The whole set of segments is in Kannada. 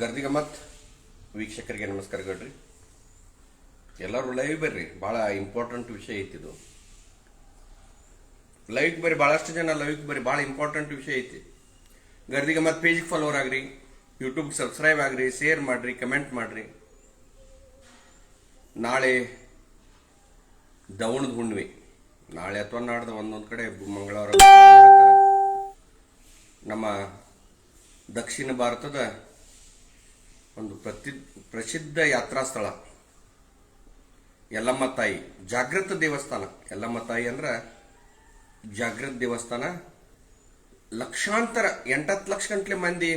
ಗರ್ದಿಗಮ್ಮತ್ ವೀಕ್ಷಕರಿಗೆ ನಮಸ್ಕಾರ ನಮಸ್ಕಾರಗಳ್ರಿ ಎಲ್ಲರೂ ಲೈವ್ ಬರ್ರಿ, ಭಾಳ ಇಂಪಾರ್ಟೆಂಟ್ ವಿಷಯ ಐತಿದು ಲೈವ್ಗೆ ಬರ್ರಿ, ಭಾಳಷ್ಟು ಜನ ಲೈವ್ಗೆ ಬರ್ರಿ, ಭಾಳ ಇಂಪಾರ್ಟೆಂಟ್ ವಿಷಯ ಐತಿ. ಗರ್ದಿಗಮ್ಮತ್ ಪೇಜಿಗೆ ಫಾಲೋವರ್ ಆಗ್ರಿ ಯೂಟ್ಯೂಬ್ ಸಬ್ಸ್ಕ್ರೈಬ್ ಆಗ್ರಿ ಶೇರ್ ಮಾಡ್ರಿ ಕಮೆಂಟ್ ಮಾಡ್ರಿ. ನಾಳೆ ದವಣದ ಹುಣ್ಣಿಮೆ. ನಾಳೆ ಅಥವಾ ನಾಡ್ದು ಒಂದೊಂದು ಕಡೆ ಮಂಗಳವಾರ ನಮ್ಮ ದಕ್ಷಿಣ ಭಾರತದ ಒಂದು ಪ್ರತಿ, ಪ್ರಸಿದ್ಧ ಯಾತ್ರಾ ಸ್ಥಳ. ಯಲ್ಲಮ್ಮ ತಾಯಿ ಜಾಗೃತ ದೇವಸ್ಥಾನ. ಯಲ್ಲಮ್ಮ ತಾಯಿ ಅಂದ್ರೆ ಜಾಗೃತ ದೇವಸ್ಥಾನ, ಲಕ್ಷಾಂತರ ಎಂಟತ್ತು ಲಕ್ಷ ಗಂಟ್ಲೆ ಮಂದಿ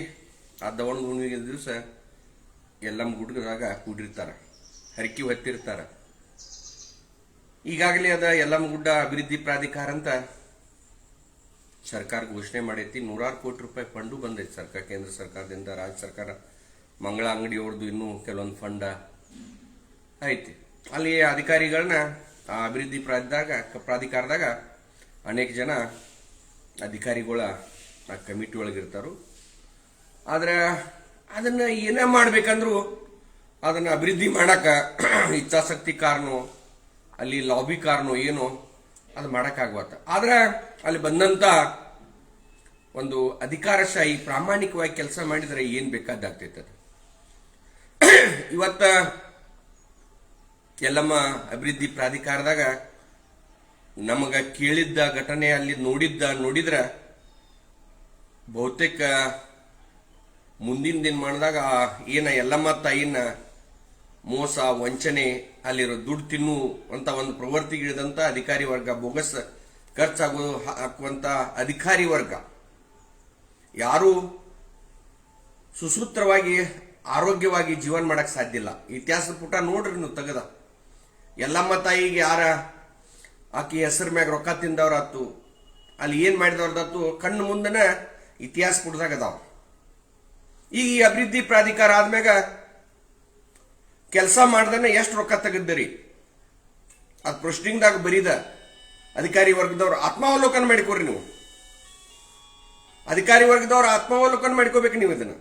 ಆ ದವಣ ಹುಣ್ಣಿಗೆ ದಿವಸ ಯಲ್ಲಮ್ಮ ಗುಡ್ಗದಾಗ ಕೂಡಿರ್ತಾರೆ, ಹರಕಿ ಹೊತ್ತಿರ್ತಾರೆ. ಈಗಾಗಲೇ ಅದ ಯಲ್ಲಮ್ಮ ಗುಡ್ಡ ಅಭಿವೃದ್ಧಿ ಪ್ರಾಧಿಕಾರ ಅಂತ ಸರ್ಕಾರ ಘೋಷಣೆ ಮಾಡೈತಿ. ನೂರಾರು ಕೋಟಿ ರೂಪಾಯಿ ಫಂಡು ಬಂದೈತಿ ಸರ್ಕಾರ, ಕೇಂದ್ರ ಸರ್ಕಾರದಿಂದ, ರಾಜ್ಯ ಸರ್ಕಾರ. ಮಂಗಳ ಅಂಗಡಿಯವ್ರದ್ದು ಇನ್ನೂ ಕೆಲವೊಂದು ಫಂಡ ಐತಿ. ಅಲ್ಲಿ ಅಧಿಕಾರಿಗಳನ್ನ ಆ ಅಭಿವೃದ್ಧಿ ಪ್ರಾದಾಗ ಪ್ರಾಧಿಕಾರದಾಗ ಅನೇಕ ಜನ ಅಧಿಕಾರಿಗಳ ಆ ಕಮಿಟಿ ಒಳಗಿರ್ತಾರು. ಆದ್ರೆ ಅದನ್ನ ಏನೇ ಮಾಡ್ಬೇಕಂದ್ರು ಅದನ್ನ ಅಭಿವೃದ್ಧಿ ಮಾಡಕ ಇಚ್ಛಾಸಕ್ತಿ ಕಾರಣ, ಅಲ್ಲಿ ಲಾಬಿ ಕಾರಣ ಏನೋ ಅದು ಮಾಡಕ್ಕಾಗ್ವತ್ತ. ಆದ್ರೆ ಅಲ್ಲಿ ಬಂದಂತ ಒಂದು ಅಧಿಕಾರಶಾಹಿ ಪ್ರಾಮಾಣಿಕವಾಗಿ ಕೆಲಸ ಮಾಡಿದ್ರೆ ಏನು ಬೇಕಾದಾಗ್ತೈತೆ ಅದು ಇವತ್ತ ಎಲ್ಲಮ್ಮ ಅಭಿವೃದ್ಧಿ ಪ್ರಾಧಿಕಾರದಾಗ ನಮಗ ಕೇಳಿದ್ದ ಘಟನೆ ಅಲ್ಲಿ ನೋಡಿದ್ದ, ನೋಡಿದ್ರ ಬಹುತೇಕ ಮುಂದಿನ ದಿನಮಾನದಾಗ ಆ ಏನ ಎಲ್ಲಮ್ಮ ತಾಯಿನ ಮೋಸ, ವಂಚನೆ, ಅಲ್ಲಿರೋ ದುಡ್ಡು ತಿನ್ನು ಅಂತ ಒಂದು ಪ್ರವೃತ್ತಿಗಿಳಿದಂತ ಅಧಿಕಾರಿ ವರ್ಗ, ಬೋಗಸ್ ಖರ್ಚಾಗೋ ಹಾಕುವಂತ ಅಧಿಕಾರಿ ವರ್ಗ. ಯಾರು ಸುಸೂತ್ರವಾಗಿ ಆರೋಗ್ಯವಾಗಿ ಜೀವನ ಮಾಡಕ್ ಸಾಧ್ಯ ಇಲ್ಲ. ಇತಿಹಾಸದ ಪುಟ ನೋಡ್ರಿ ನೀವು ತೆಗದ. ಎಲ್ಲಮ್ಮ ತಾಯಿಗೆ ಯಾರ ಆಕೆ ಹೆಸರು ಮ್ಯಾಗ ರೊಕ್ಕ ತಿಂದವ್ರಾತು, ಅಲ್ಲಿ ಏನು ಮಾಡಿದವ್ರದತ್ತು ಕಣ್ಣು ಮುಂದನ ಇತಿಹಾಸ ಪುಟದಾಗ ಅದಾವ. ಈಗ ಈ ಅಭಿವೃದ್ಧಿ ಪ್ರಾಧಿಕಾರ ಆದ್ಮ್ಯಾಗ ಕೆಲಸ ಮಾಡ್ದನೆ ಎಷ್ಟು ರೊಕ್ಕ ತೆಗೆದ್ದರಿ? ಅದು ಪ್ರೊಸ್ಟಿಂಗ್ದಾಗ ಬರೀದ ಅಧಿಕಾರಿ ವರ್ಗದವ್ರು ಆತ್ಮಾವಲೋಕನ ಮಾಡಿಕೊಡ್ರಿ ನೀವು. ಅಧಿಕಾರಿ ವರ್ಗದವ್ರು ಆತ್ಮಾವಲೋಕನ ಮಾಡ್ಕೋಬೇಕು ನೀವು ಇದನ್ನ.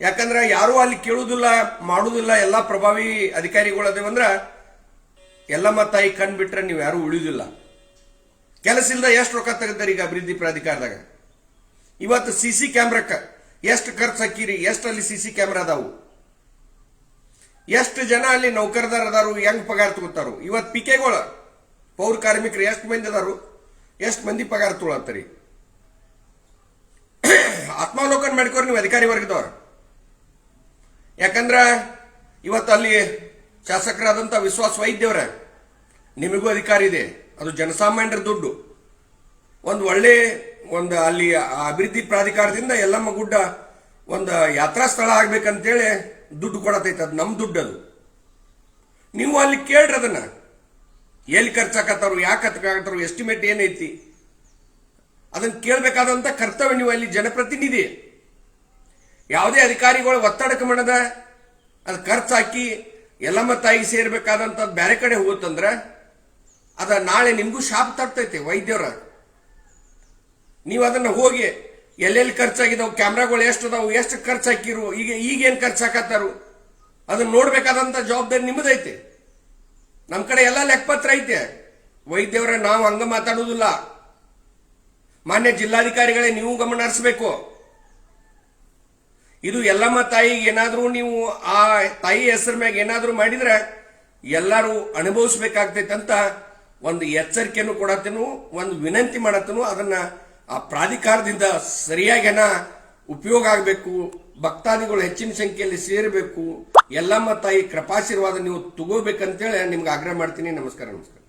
ಯಾಕಂದ್ರೆ ಯಾರು ಅಲ್ಲಿ ಕೇಳುವುದಿಲ್ಲ ಮಾಡುವುದಿಲ್ಲ ಎಲ್ಲ ಪ್ರಭಾವಿ ಅಧಿಕಾರಿಗಳು ಎಲ್ಲ ಎಲ್ಲಮ್ಮ ತಾಯಿ ಕಣ್ ಬಿಟ್ರೆ ನೀವು ಯಾರು ಉಳಿಯೋದಿಲ್ಲ ಕೆಲಸ ಇಲ್ಲದ ಎಷ್ಟು ರೊಕ್ಕ ತೆಗೆದಾರೆ ಈಗ ಅಭಿವೃದ್ಧಿ ಪ್ರಾಧಿಕಾರದಾಗ? ಇವತ್ತು ಸಿ ಸಿ ಕ್ಯಾಮ್ರಕ್ಕೆ ಎಷ್ಟು ಖರ್ಚು ಹಾಕಿರಿ, ಎಷ್ಟು ಅಲ್ಲಿ ಸಿ ಸಿ ಕ್ಯಾಮ್ರಾ ಅದಾವು? ಎಷ್ಟು ಜನ ಅಲ್ಲಿ ನೌಕರದಾರ ಅದಾರು, ಹೆಂಗ್ ಪಗಾರ ತಗೋತಾರು? ಇವತ್ತು ಪಿಕೆಗಳು ಪೌರ ಕಾರ್ಮಿಕರು ಎಷ್ಟು ಮಂದಿ ಅದಾರು? ಎಷ್ಟು ಮಂದಿ ಪಗಾರ ತೊಗೊಳತ್ತರಿ? ಆತ್ಮಾವಲೋಕನ ಮಾಡ್ಕೋರಿ ನೀವು ಅಧಿಕಾರಿ ವರ್ಗದವ್ರು. ಯಾಕಂದ್ರ ಇವತ್ತು ಅಲ್ಲಿ ಶಾಸಕರಾದಂಥ ವಿಶ್ವಾಸ ವೈದ್ಯವ್ರ, ನಿಮಗೂ ಅಧಿಕಾರ ಇದೆ. ಅದು ಜನಸಾಮಾನ್ಯರ ದುಡ್ಡು. ಒಂದು ಒಳ್ಳೆ ಒಂದು ಅಲ್ಲಿ ಅಭಿವೃದ್ಧಿ ಪ್ರಾಧಿಕಾರದಿಂದ ಎಲ್ಲಮ್ಮ ಗುಡ್ಡ ಒಂದು ಯಾತ್ರಾ ಸ್ಥಳ ಆಗ್ಬೇಕಂತೇಳಿ ದುಡ್ಡು ಕೊಡತೈತೆ. ಅದು ನಮ್ಮ ದುಡ್ಡು ಅದು. ನೀವು ಅಲ್ಲಿ ಕೇಳ್ರಿ ಅದನ್ನ. ಎಲ್ಲಿ ಖರ್ಚಾಕತ್ತಾರು, ಯಾಕೆ ಹತ್ಕಾಕತ್ತಾರು ಎಸ್ಟಿಮೇಟ್ ಏನೈತಿ? ಅದನ್ನ ಕೇಳಬೇಕಾದಂತ ಕರ್ತವ್ಯ ನೀವು ಅಲ್ಲಿ ಜನಪ್ರತಿನಿಧಿ. ಯಾವುದೇ ಅಧಿಕಾರಿಗಳು ಒತ್ತಡಕ್ಕೆ ಮಾಡದ ಅದು ಖರ್ಚು ಹಾಕಿ ಎಲ್ಲಮ್ಮ ತಾಯಿಗೆ ಸೇರ್ಬೇಕಾದಂಥದ್ದು ಬೇರೆ ಕಡೆ ಹೋಗುತ್ತಂದ್ರೆ, ಅದ ನಾಳೆ ನಿಮಗೂ ಶಾಪ್ ತರ್ತೈತೆ ವೈದ್ಯರ. ನೀವು ಅದನ್ನ ಹೋಗಿ ಎಲ್ಲೆಲ್ಲಿ ಖರ್ಚಾಗಿದ್ದಾವೆ ಕ್ಯಾಮ್ರಾಗಳು ಎಷ್ಟು ಅದಾವು ಎಷ್ಟು ಖರ್ಚು ಹಾಕಿರು, ಈಗ ಈಗೇನು ಖರ್ಚು ಹಾಕತ್ತಾರು ಅದನ್ನ ನೋಡ್ಬೇಕಾದಂತ ಜವಾಬ್ದಾರಿ ನಿಮ್ಮದೈತೆ. ನಮ್ಮ ಕಡೆ ಎಲ್ಲ ಲೆಕ್ಕಪತ್ರ ಐತೆ. ವೈದ್ಯವರ, ನಾವು ಹಂಗ ಮಾತಾಡೋದಿಲ್ಲ. ಮಾನ್ಯ ಜಿಲ್ಲಾಧಿಕಾರಿಗಳೇ, ನೀವು ಗಮನ ಹರಿಸಬೇಕು. ಇದು ಎಲ್ಲಮ್ಮ ತಾಯಿಗೆ ಏನಾದರೂ ನೀವು ಆ ತಾಯಿ ಹೆಸರ ಮ್ಯಾಗ ಏನಾದರೂ ಮಾಡಿದ್ರೆ ಎಲ್ಲರೂ ಅನುಭವಿಸ್ಬೇಕಾಗ್ತೈತೆ ಅಂತ ಒಂದು ಎಚ್ಚರಿಕೆಯನ್ನು ಕೊಡತ್ತೇನು, ಒಂದು ವಿನಂತಿ ಮಾಡತ್ತೇನು, ಅದನ್ನ ಆ ಪ್ರಾಧಿಕಾರದಿಂದ ಸರಿಯಾಗಿ ಹಣ ಉಪಯೋಗ ಆಗಬೇಕು, ಭಕ್ತಾದಿಗಳು ಹೆಚ್ಚಿನ ಸಂಖ್ಯೆಯಲ್ಲಿ ಸೇರಬೇಕು, ಎಲ್ಲಮ್ಮ ತಾಯಿ ಕೃಪಾಶೀರ್ವಾದ ನೀವು ತಗೋಬೇಕಂತೇಳಿ ನಿಮ್ಗೆ ಆಗ್ರಹ ಮಾಡ್ತೀನಿ. ನಮಸ್ಕಾರ ನಮಸ್ಕಾರ.